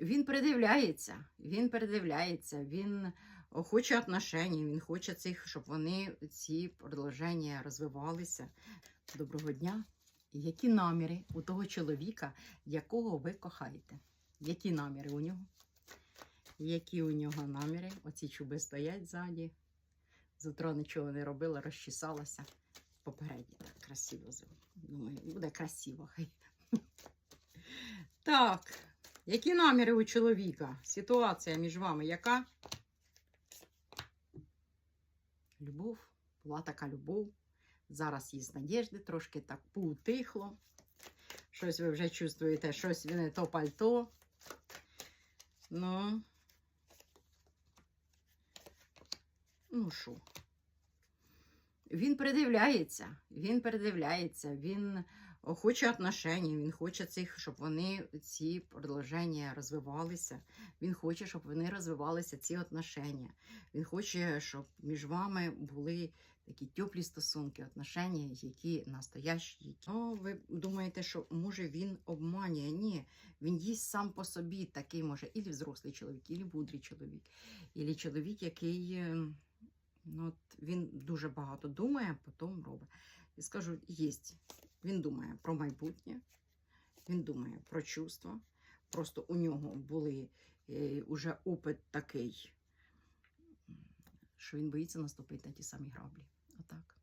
Він придивляється, він придивляється, він хоче отношень, він хоче цих, щоб вони ці продовження розвивалися. Доброго дня. Які наміри у того чоловіка, якого ви кохаєте? Які наміри у нього? Які у нього наміри? Оці чуби стоять ззаді. З нічого не робила, розчесалася. Попередні так красиво. Думаю, буде красиво. Так, які наміри у чоловіка? Ситуація між вами яка? Любов, була така любов. Зараз є надіжди, трошки так поутихло. Щось ви вже чувствуєте, щось не то пальто. Ну. Ну що? Він придивляється, він придивляється, він хоче отношень, він хоче цих, щоб вони ці продовження розвивалися. Він хоче, щоб вони розвивалися, ці отношення. Він хоче, щоб між вами були такі теплі стосунки, отношення, які настоящі. Які... Ну, ви думаєте, що може він обманює? Ні, він є сам по собі такий, може, і взрослий чоловік, і мудрий чоловік, і чоловік, який. е, Ну, от він дуже багато думає, потім робить. І скажу, є. Він думає про майбутнє, він думає про чувства. Просто у нього були е, уже опит такий, що він боїться наступити на ті самі граблі. Отак.